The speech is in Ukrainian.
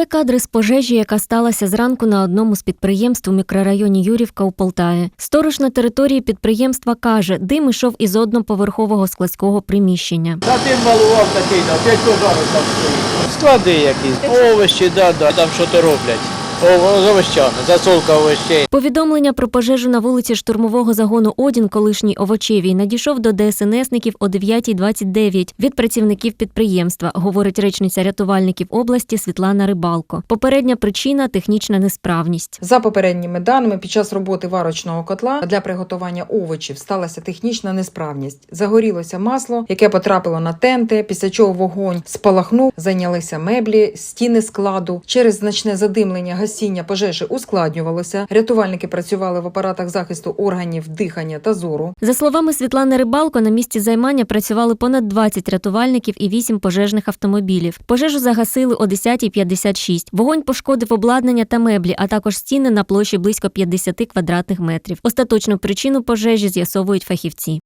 Це кадри з пожежі, яка сталася зранку на одному з підприємств у мікрорайоні Юрівка у Полтаві. Сторож на території підприємства каже, дим ішов із одноповерхового складського приміщення. Та тим валував такий, да, п'ять. Склади якісь, овощі, да, да, там що то роблять. О, овощами, засолка овощей. Повідомлення про пожежу на вулиці штурмового загону Одін, колишній овочевій, надійшов до ДСНСників о 9.29 від працівників підприємства, говорить речниця рятувальників області Світлана Рибалко. Попередня причина технічна несправність. За попередніми даними, під час роботи варочного котла для приготування овочів сталася технічна несправність. Загорілося масло, яке потрапило на тенти, після чого вогонь спалахнув, зайнялися меблі, стіни складу. Через значне задимлення гасіння пожежі ускладнювалося. Рятувальники працювали в апаратах захисту органів дихання та зору. За словами Світлани Рибалко, на місці займання працювали понад 20 рятувальників і 8 пожежних автомобілів. Пожежу загасили о 10.56. Вогонь пошкодив обладнання та меблі, а також стіни на площі близько 50 квадратних метрів. Остаточну причину пожежі з'ясовують фахівці.